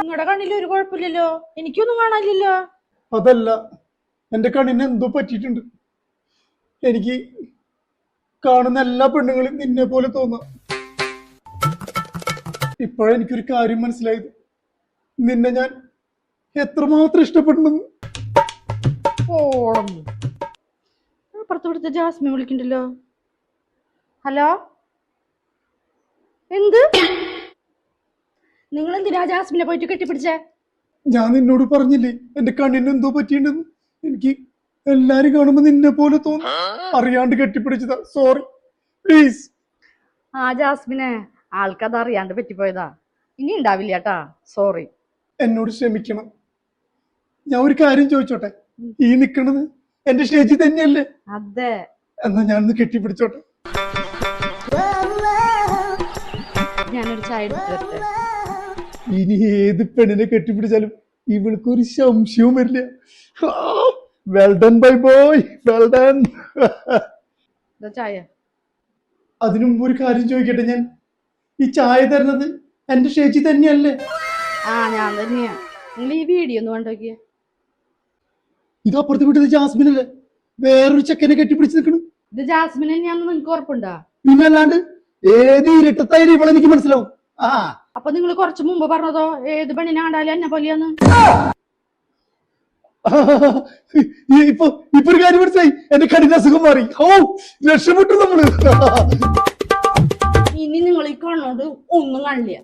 നിങ്ങളുടെ കണ്ണിൽ ഒരു കുഴപ്പമില്ലല്ലോ. എനിക്കൊന്നും കാണാനില്ലല്ലോ. അതല്ല എന്റെ കണ്ണിന് എന്തോ പറ്റിയിട്ടുണ്ട്. എനിക്ക് കാണുന്ന എല്ലാ പെണ്ണുങ്ങളും നിന്നെ പോലെ തോന്നാം. ഇപ്പോഴെനിക്കൊരു കാര്യം മനസ്സിലായത്. നിന്നെ ഞാൻ എത്രമാത്രം ഇഷ്ടപ്പെടുന്നു. ഓളം. അപ്പുറത്ത് ജാസ്മിൻ വിളിക്കണ്ടല്ലോ. ഹലോ? എന്ത്? നിങ്ങൾ എന്തിനാ ജാസ്മിനെ പോയിട്ട് കെട്ടിപ്പിടിച്ചേ? ഞാൻ നിന്നോട് പറഞ്ഞില്ലേ എന്റെ കണ്ണിന് എന്തോ പറ്റിയിട്ടുണ്ടെന്ന്. എനിക്ക് എല്ലാരും കാണുമ്പോ നിന്നെ പോലെ തോന്നും. അറിയാണ്ട് കെട്ടിപ്പിടിച്ചതാ. സോറി പ്ലീസ് ആ ജാസ്മിനെ ആൾക്കത് അറിയാണ്ട് പറ്റിപ്പോയതാ. ഇനി ഉണ്ടാവില്ല കേട്ടാ. സോറി എന്നോട് ക്ഷമിക്കണം. ഞാൻ ഒരു കാര്യം ചോദിച്ചോട്ടെ? ഈ നിക്കണത് എന്റെ സ്റ്റേജിൽ തന്നെയല്ലേ? അതെ. എന്നാ ഞാനൊന്ന് കെട്ടിപ്പിടിച്ചോട്ടെ. ഞാനൊരു ചായ എടുത്തു തരട്ടെ ഇനി ഏത് പെണ്ണിനെ കെട്ടിപ്പിടിച്ചാലും ഇവൾക്ക് ഒരു സംശയവും വരില്ല. Well done bye boy well done ഇതാ ചായ. അതിനു മുമ്പ് ഒരു കാര്യം ചോദിക്കട്ടെ ഞാൻ? ഈ ചായ തരുന്നത് എന്റെ ചേച്ചി തന്നെയല്ലേ? ആ ഞാൻ തന്നെയാ. നിങ്ങൾ ഈ വീഡിയോ ഒന്ന് കണ്ടോക്കിയേ. ഇത് അപ്പുറത്ത് വിട്ടത് ജാസ്മിൻ അല്ലേ വേറൊരു ചെക്കനെ കെട്ടിപ്പിടിച്ച് നിൽക്കണം. ഇത് ജാസ്മിനെ ഞാൻ നിങ്ങൾക്ക് ഉറപ്പുണ്ടോ? പിന്നെ അല്ലാണ്ട് ഏത് ഇരട്ടത്തായാലും ഇവളെ എനിക്ക് മനസ്സിലാവും. അപ്പൊ നിങ്ങൾ കുറച്ച് മുമ്പ് പറഞ്ഞതോ? ഏത് പെണ്ണിനെ കണ്ടാലും എന്നെ പോലെയാന്ന്? ഇപ്പൊ ഇപ്പൊ ഒരു കാര്യം മനസ്സിലായി. എന്റെ കഠിന അസുഖം മാറി. ഓ രക്ഷപ്പെട്ടു നമ്മൾ. ഇനി നിങ്ങൾ ഈ കണ്ണോട് ഒന്നും കാണില്ല.